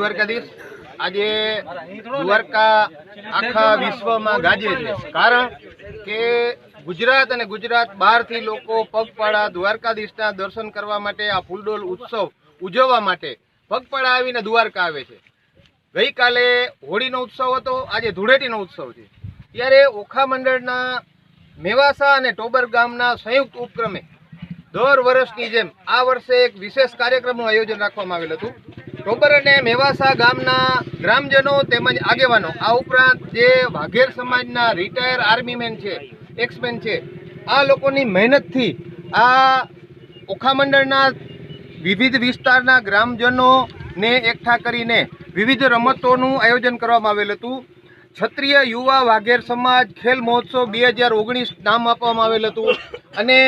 દ્વારકાધીશ આજે દ્વારકા આખા વિશ્વમાં ગાજે છે કારણ કે ગુજરાત અને ગુજરાત બહારથી લોકો પગપાળા દ્વારકાધીશના દર્શન કરવા માટે આ ફૂલડોલ ઉત્સવ ઉજવવા માટે પગપાળા આવીને દ્વારકા આવે છે ગઈકાલે હોળીનો ઉત્સવ હતો આજે ધૂળેટીનો ઉત્સવ છે ત્યારે ઓખા મંડળના મેવાસા અને ટોબર ગામના સંયુક્ત ઉપક્રમે દર વર્ષની જેમ આ વર્ષે એક વિશેષ કાર્યક્રમનું આયોજન રાખવામાં આવેલ હતું। ટોબર અને મેવાસા ગામના ગ્રામજનો તેમજ આગેવાનો, આ ઉપરાંત જે વાઘેર સમાજના રિટાયર આર્મીમેન છે એક્સમેન છે, આ લોકોની મહેનતથી આ ઓખામંડળના વિવિધ વિસ્તારના ગ્રામજનોને એકઠા કરીને વિવિધ રમતોનું આયોજન કરવામાં આવેલ હતું. ક્ષત્રિય યુવા વાઘેર સમાજ ખેલ મહોત્સવ બે હજાર ઓગણીસ નામ આપવામાં આવેલ હતું અને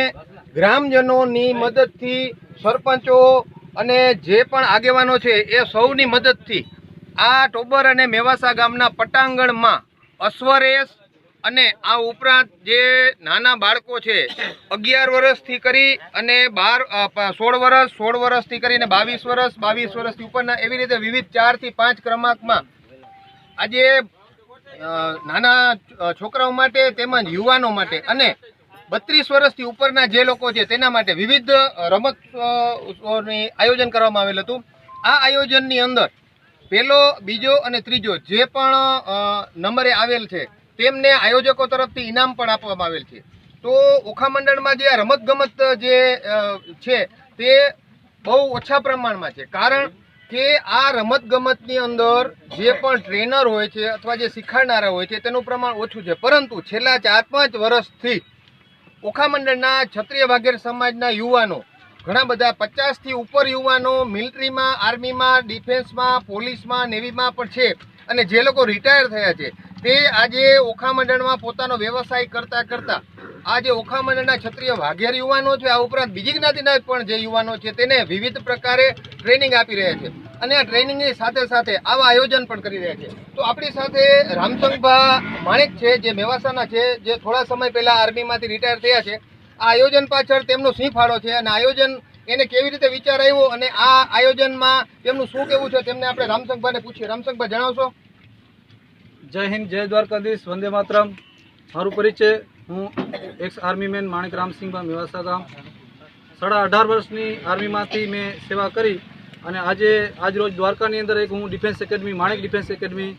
ગ્રામજનોની મદદથી સરપંચો અને જે પણ આગેવાનો છે, એ સૌની મદદથી આ ટોબર અને મેવાસા ગામના પટાંગણમાં અશ્વરેશ અને આ ઉપરાંત જે નાના બાળકો છે, અગિયાર વર્ષથી કરી અને બાર સોળ વર્ષ સોળ વર્ષથી કરીને બાવીસ વર્ષ બાવીસ વર્ષથી ઉપરના એવી રીતે વિવિધ ચારથી પાંચ ક્રમાંકમાં આજે નાના છોકરાઓ માટે તેમજ યુવાનો માટે અને બત્રીસ વર્ષથી ઉપરના જે લોકો છે તેના માટે વિવિધ રમત આયોજન કરવામાં આવેલ હતું. આ આયોજનની અંદર પહેલો બીજો અને ત્રીજો જે પણ નંબરે આવેલ છે તેમને આયોજકો તરફથી ઇનામ પણ આપવામાં આવેલ છે. તો ઓખા મંડળમાં જે રમતગમત જે છે તે બહુ ઓછા પ્રમાણમાં છે. કારણ કે આ રમતગમતની અંદર જે પણ ટ્રેનર હોય છે અથવા જે શીખવાડનારા હોય છે તેનું પ્રમાણ ઓછું છે. પરંતુ છેલ્લા ચાર પાંચ વર્ષથી ઓખા મંડળના ક્ષત્રિય વાઘેર સમાજના યુવાનો. ઘણા બધા પચાસથી ઉપર યુવાનો મિલિટરીમાં, આર્મીમાં, ડિફેન્સમાં, પોલીસમાં નેવીમાં પણ છે. અને જે લોકો રિટાયર થયા છે, તે આજે ઓખા મંડળમાં પોતાનો વ્યવસાય કરતાં કરતાં, આજે ઓખામંડળના ઓખા મંડળના ક્ષત્રિય વાઘેર યુવાનો છે, આ ઉપરાંત બીજી જ્ઞાતિના પણ જે યુવાનો છે, તેને વિવિધ પ્રકારે ટ્રેનિંગ આપી રહ્યા છે. અને આ ટ્રેનિંગની સાથે સાથે આવા આયોજન પણ કરી રહ્યા છે. તો આપણી સાથે રામસંગભા માણેક છે, જે મેવાસાના છે, જે થોડા સમય પહેલા આર્મીમાંથી રિટાયર થયા છે. આ આયોજન પાછળ તેમનો સિંહ ફાળો છે અને આયોજન એને કેવી રીતે વિચાર આવ્યો અને આ આયોજનમાં તેમનું શું કેવું છે તેમને આપણે રામસંગભાને પૂછીએ. રામસંગભા જણાવશો? જય હિન્દ, જય દ્વારકાધીશ, વંદે માતરમ. મારું પરિચય, હું ex army man Manik Ramsinhbha Mevasa ગામ. સાડા અઢાર વર્ષની આર્મીમાંથી મેં સેવા કરી. અને આજે, આજ રોજ દ્વારકાની અંદર એક હું defence academy, Manek defence academy,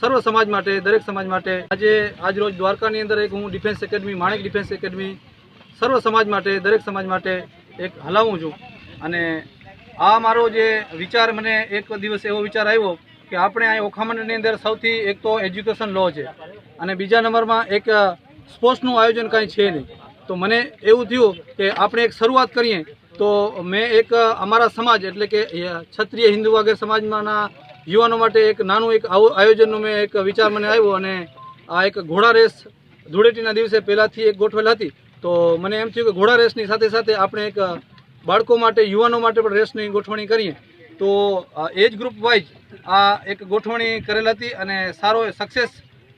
સર્વ સમાજ માટે, દરેક સમાજ માટે, આજે, આજ રોજ દ્વારકાની અંદર એક હું defence academy, Manek defence academy, સર્વ સમાજ માટે, દરેક સમાજ માટે એક હલાવું છું. અને આ મારો જે વિચાર, મને એક દિવસ એવો વિચાર આવ્યો કે આપણે અહીં ઓખામંડળની અંદર સૌથી એક તો એજ્યુકેશન લો છે અને બીજા નંબરમાં એક સ્પોર્ટ્સનું આયોજન કાંઈ છે નહીં. તો મને એવું થયું કે આપણે એક શરૂઆત કરીએ તો મેં એક, અમારા સમાજ, એટલે કે ક્ષત્રિય હિન્દુ વગેરે સમાજમાંના યુવાનો માટે એક નાનું એક આયોજનનું મેં એક વિચાર મને આવ્યો અને આ એક ઘોડા રેસ ધૂળેટીના દિવસે પહેલાંથી એક ગોઠવેલ હતી. તો મને એમ થયું કે ઘોડા રેસની સાથે સાથે આપણે એક બાળકો માટે, યુવાનો માટે પણ રેસની ગોઠવણી કરીએ. તો એજ ગ્રુપ વાઇઝ આ એક ગોઠવણી કરેલ હતી અને સારો સક્સેસ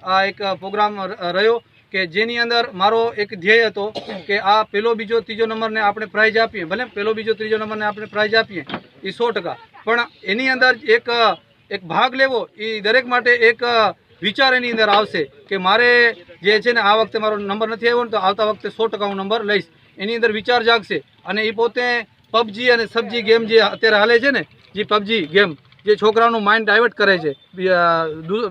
આ એક પ્રોગ્રામ રહ્યો. કે જેની અંદર મારો એક ધ્યેય હતો કે આ પહેલો બીજો ત્રીજો નંબરને આપણે પ્રાઇઝ આપીએ, ભલે પહેલો બીજો ત્રીજો નંબરને આપણે પ્રાઇઝ આપીએ, એ સો પણ એની અંદર એક એક ભાગ લેવો, એ દરેક માટે એક વિચાર એની અંદર આવશે કે મારે જે છે ને આ વખતે મારો નંબર નથી આવ્યો ને તો આવતા વખતે સો ટકા હું નંબર લઈશ. એની અંદર વિચાર જાગશે. અને એ પોતે પબજી અને સબજી ગેમ જે અત્યારે હાલે છે ને, જે પબજી ગેમ જે છોકરાનું માઇન્ડ ડાયવર્ટ કરે છે.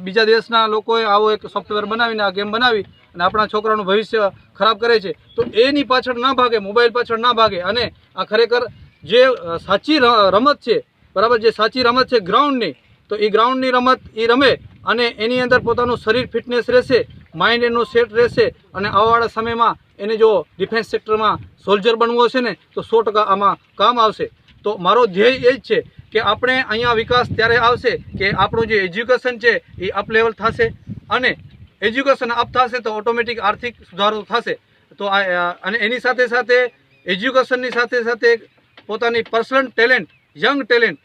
બીજા દેશના લોકોએ આવો એક સોફ્ટવેર બનાવીને આ ગેમ બનાવી અને આપણા છોકરાનું ભવિષ્ય ખરાબ કરે છે. તો એની પાછળ ના ભાગે મોબાઈલ પાછળ ના ભાગે અને આ ખરેખર જે સાચી રમત છે, બરાબર, જે સાચી રમત છે ગ્રાઉન્ડની તો એ ગ્રાઉન્ડની રમત એ રમે અને એની અંદર પોતાનું શરીર ફિટનેસ રહેશે માઇન્ડ એનું સેટ રહેશે અને આવવાવાળા સમયમાં એને જો ડિફેન્સ સેક્ટરમાં સોલ્જર બનવું હશે ને, તો સો આમાં કામ આવશે. તો મારો ધ્યેય એ જ છે કે આપણે અહીંયા વિકાસ ત્યારે આવશે કે આપણું જે એજ્યુકેશન છે એ અપ લેવલ થશે અને એજ્યુકેશન અપ થશે તો ઓટોમેટિક આર્થિક સુધારો થશે. તો અને એની સાથે સાથે એજ્યુકેશનની સાથે સાથે પોતાની પર્સનલ ટેલેન્ટ, યંગ ટેલેન્ટ,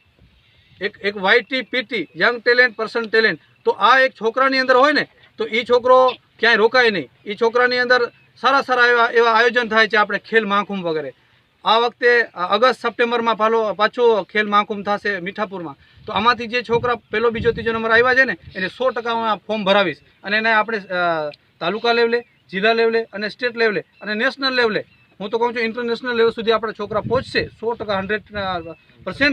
એક એક YT PT, young talent person talent, તો આ એક છોકરાની અંદર હોય ને, તો એ છોકરો ક્યાંય રોકાય નહીં. એ છોકરાની અંદર સારા સારા એવા એવા આયોજન થાય છે, આપણે ખેલ મહાકુંભ વગેરે. આ વખતે ઓગસ્ટ, સપ્ટેમ્બરમાં પાલો, પાછો ખેલ મહાકુંભ થશે મીઠાપુરમાં. તો આમાંથી જે છોકરા પહેલો બીજો ત્રીજો નંબર આવ્યા છે ને, એને સો ટકા ફોર્મ ભરાવીશ. અને એને આપણે તાલુકા લેવલે, જિલ્લા લેવલે અને સ્ટેટ લેવલે અને નેશનલ લેવલે, હું તો કહું છું ઇન્ટરનેશનલ લેવલ સુધી આપણા છોકરા પહોંચશે. સો ટકા હંડ્રેડ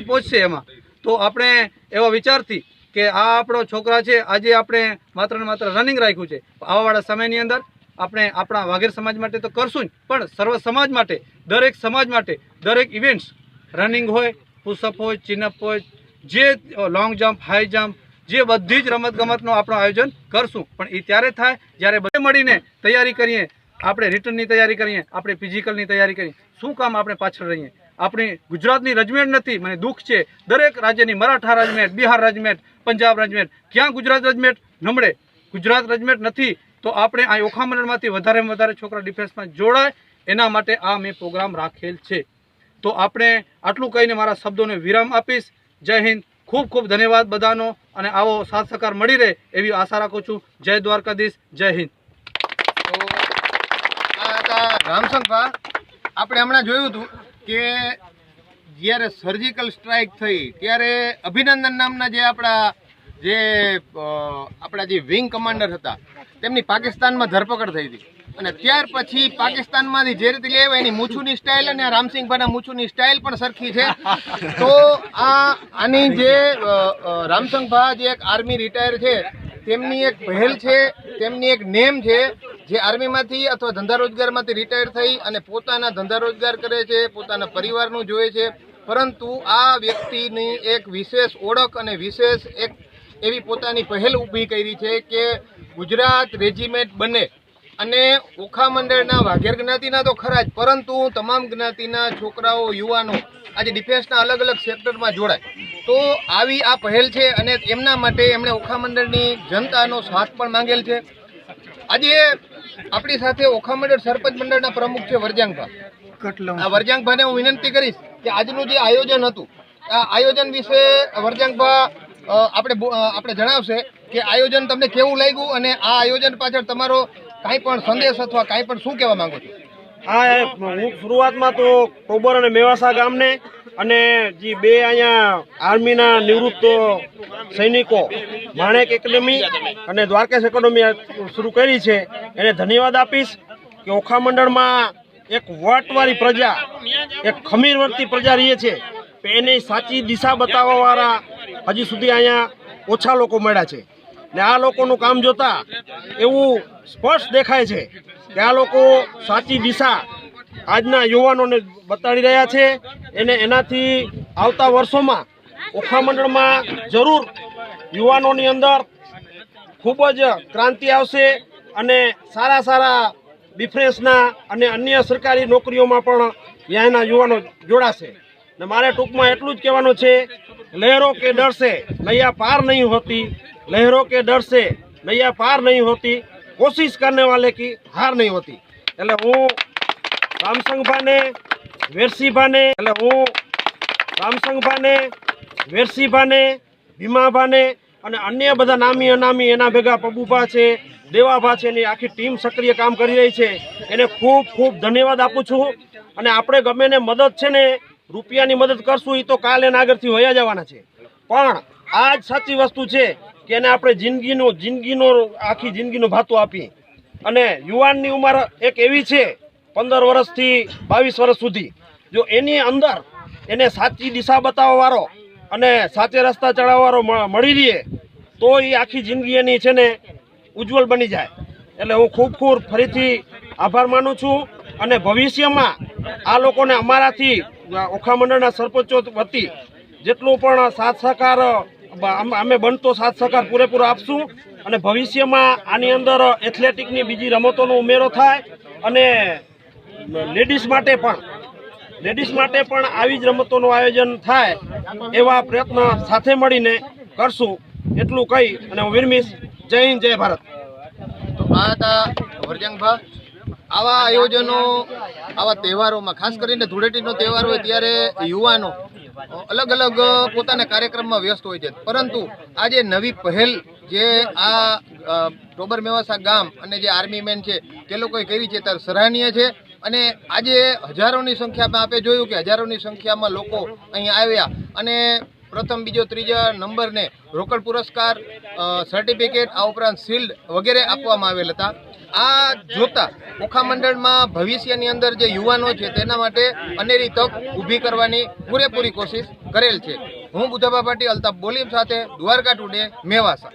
પહોંચશે એમાં. તો આપણે એવા વિચારથી કે આ આપણો છોકરા છે, આજે આપણે માત્ર ને માત્ર રનિંગ રાખ્યું છે. આવાવાળા સમયની અંદર આપણે આપણા વાઘેર સમાજ માટે તો કરશું જ, પણ સર્વ સમાજ માટે દરેક સમાજ માટે દરેક ઇવેન્ટ્સ રનિંગ હોય પુશઅપ હોય ચિનઅપ હોય, જે લોંગ જમ્પ હાઈ જમ્પ જે બધી જ રમતગમતનું આપણું આયોજન કરશું. પણ એ ત્યારે થાય જ્યારે બધે મળીને તૈયારી કરીએ, આપણે રિટર્નની તૈયારી કરીએ, આપણે ફિઝિકલની તૈયારી કરીએ. શું કામ આપણે પાછળ રહીએ? આપણી ગુજરાતની રજમેટ નથી, મને દુઃખ છે. દરેક રાજ્યની મરાઠા રાજમેટ, બિહાર રાજમેટ, પંજાબ રાજમેટ, ક્યાં ગુજરાત રજમેટ? નમળે. ગુજરાત રજમેટ નથી, તો આપણે આ ઓખામંડળમાંથી વધારેમાં વધારે છોકરા ડિફેન્સમાં જોડાય એના માટે આ મેં પ્રોગ્રામ રાખેલ છે. તો આપણે આટલું કહીને મારા શબ્દોને વિરામ આપીશ. જય હિન્દ. ખૂબ ખૂબ ધન્યવાદ બધાનો અને આવો સાથ સહકાર મળી રહે એવી આશા રાખું છું. જય દ્વારકાધીશ. જય હિન્દ. હતા આપણે હમણાં જોયું હતું કે જ્યારે સર્જિકલ સ્ટ્રાઇક થઈ, ત્યારે અભિનંદન નામના જે આપણા જે આપણા જે વિંગ કમાન્ડર હતા, તેમની પાકિસ્તાનમાં ધરપકડ થઈ હતી. અને ત્યાર પછી પાકિસ્તાનમાંથી જે રીતે લેવા એની મૂછુની સ્ટાઇલ અને રામસિંહભાઈના મૂછુની સ્ટાઇલ પણ સરખી છે. તો આ આની જે રામસંગભા જે એક આર્મી રિટાયર છે, તેમની એક પહેલ છે, તેમની એક નેમ છે, જે આર્મીમાંથી અથવા ધંધા રોજગારમાંથી રિટાયર થઈ અને પોતાના ધંધા રોજગાર કરે છે, પોતાના પરિવારનું જોવે છે. પરંતુ આ વ્યક્તિની એક વિશેષ ઓળખ અને વિશેષ એક એવી પોતાની પહેલ ઊભી કરી છે કે ગુજરાત રેજિમેન્ટ બને. અને ઓખા મંડળના વાઘેર જ્ઞાતિના તો ખરા જ પરંતુ તમામ જ્ઞાતિના છોકરાઓ યુવાનો આજે ડિફેન્સના અલગ અલગ સેક્ટરમાં જોડાય. તો આવી આ પહેલ છે અને એમના માટે એમણે ઓખા મંડળની જનતાનો સાથ પણ માંગેલ છે. આજે આપણી સાથે ઓખા મંડળ સરપંચ મંડળના પ્રમુખ છે વરજાંગભા. આ વરજાંગભાને હું વિનંતી કરીશ કે આજનું જે આયોજન હતું આ આયોજન વિશે વરજાંગભા આપણે આપણે જણાવશે કે આયોજન તમને કેવું લાગ્યું અને આ આયોજન પાછળ તમારો કાંઈ પણ સંદેશ અથવા કાંઈ પણ શું કહેવા માંગો છો? એ હું શરૂઆતમાં તો કોબર અને મેવાસા ગામને અને જે બે અહીંયા આર્મીના નિવૃત્ત સૈનિકો, માણેક એકેડમી અને દ્વારકેશ એકેડમી શરૂ કરી છે, એને ધન્યવાદ આપીશ કે ઓખા મંડળમાં એક વટવાળી પ્રજા, એક ખમીરવર્તી પ્રજા રહે છે. એની સાચી દિશા બતાવવાવાળા હજી સુધી અહીંયા ઓછા લોકો મળ્યા છે. ને આ લોકોનું કામ જોતા એવું સ્પષ્ટ દેખાય છે કે આ લોકો સાચી દિશા આજના યુવાનોને બતાડી રહ્યા છે. એને એનાથી આવતા વર્ષોમાં ઓખા મંડળમાં જરૂર યુવાનોની અંદર ખૂબ જ ક્રાંતિ આવશે અને સારા સારા ડિફરન્સના અને અન્ય સરકારી નોકરીઓમાં પણ ત્યાંના યુવાનો જોડાશે. ને મારે ટૂંકમાં એટલું જ કહેવાનું છે, લહેરો કે ડરશે નૈયા પાર નહીં હોતી. લહેરો કે ડર સે નૈયા પાર નહીં હોતી કોશિશ કરને વાલે કી હાર નહીં હોતી એટલે હું રામસંગભાને વેરસીભાને એટલે હું રામસંગભાને વેરસીભાને ભીમાભાને અને અન્ય બધા નામી અનામી એના ભેગા પબુભા છે, દેવાભા છે, એની આખી ટીમ સક્રિય કામ કરી રહી છે. એને ખૂબ ખૂબ ધન્યવાદ આપું છું અને આપણે ગમે ને મદદ છે ને રૂપિયાની મદદ કરશું એ તો કાલે આગળથી વયા જવાના છે. પણ આ જ સાચી વસ્તુ છે કે એને આપણે જિંદગીનો જિંદગીનો, આખી જિંદગીનો ભાતું આપીએ અને યુવાનની ઉંમર એક એવી છે, પંદર વર્ષથી બાવીસ વર્ષ સુધી. જો એની અંદર એને સાચી દિશા બતાવવાવાળો અને સાચે રસ્તા ચડાવવાવાળો મળી રહે તો એ આખી જિંદગી એની છે ને ઉજ્જવલ બની જાય. એટલે હું ખૂબ ખૂબ ફરીથી આભાર માનું છું અને ભવિષ્યમાં આ લોકોને અમારાથી ઓખા મંડળના સરપંચો વતી જેટલું પણ સાથ સહકાર અમ- બનતો સાથ સહકાર પૂરેપૂરો આપશું અને ભવિષ્યમાં આની અંદર એથ્લેટિકની બીજી રમતોનો ઉમેરો થાય અને લેડીઝ માટે પણ, લેડીઝ માટે પણ આવી જ રમતોનું આયોજન થાય એવા પ્રયત્ન સાથે મળીને કરશું. એટલું કહી અને હું વિરમીશ. જય હિન્દ, જય ભારત. તો આવા આયોજનો, આવા તહેવારોમાં, ખાસ કરીને ધૂળેટીનો તહેવાર હોય ત્યારે યુવાનો અલગ અલગ પોતાના કાર્યક્રમમાં વ્યસ્ત હોય છે. પરંતુ આજે નવી પહેલ જે આ ટોબર મેવાસા ગામ અને જે આર્મી મેન છે, તે લોકોએ કરી છે ત્યારે સરાહનીય છે. અને આજે હજારોની સંખ્યામાં આપે જોયું કે હજારોની સંખ્યામાં લોકો અહીં આવ્યા. અને પ્રથમ, બીજો, ત્રીજા નંબરને રોકડ પુરસ્કાર સર્ટિફિકેટ આ ઉપરાંત શિલ્ડ વગેરે આપવામાં આવેલ હતા. આ જોતા ઓખા મંડળમાં ભવિષ્યની અંદર જે યુવાનો છે તેના માટે અનેરી તક ઊભી કરવાની પૂરેપૂરી કોશિશ કરેલ છે. હું બુધાબા પાટી અલ્તાફ બોલીમ સાથે દ્વારકા ટુડે મેવાસા.